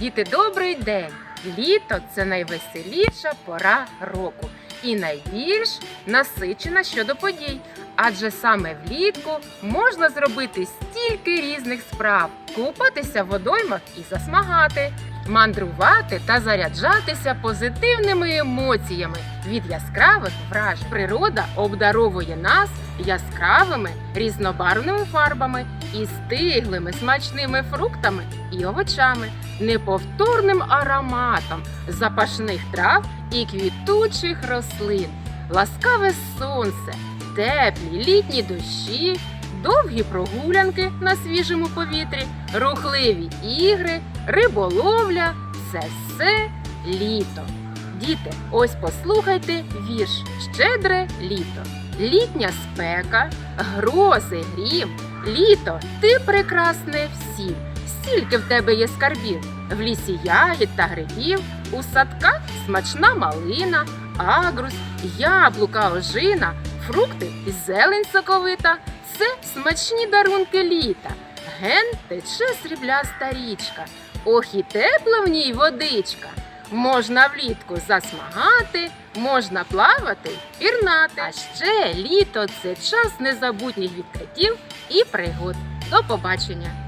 Діти, добрий день! Літо це найвеселіша пора року і найбільш насичена щодо подій. Адже саме влітку можна зробити стільки різних справ: купатися в водоймах і засмагати, мандрувати та заряджатися позитивними емоціями від яскравих вражень. Природа обдаровує нас яскравими різнобарвними фарбами і стиглими смачними фруктами і овочами, неповторним ароматом запашних трав і квітучих рослин, ласкаве сонце, теплі літні дощі, довгі прогулянки на свіжому повітрі, рухливі ігри, риболовля це все літо. Діти, ось послухайте вірш Щедре літо. Літня спека, грози, грім, літо, ти прекрасне всім. Стільки в тебе є скарбів, в лісі ягід та грибів, у садках смачна малина, агрус, яблука, ожина, фрукти і зелень соковита. Це смачні дарунки літа. Ген тече срібляста річка. Ох і тепла в ній водичка. Можна влітку засмагати, можна плавати, пірнати. А ще літо це час незабутніх відкриттів і пригод. До побачення!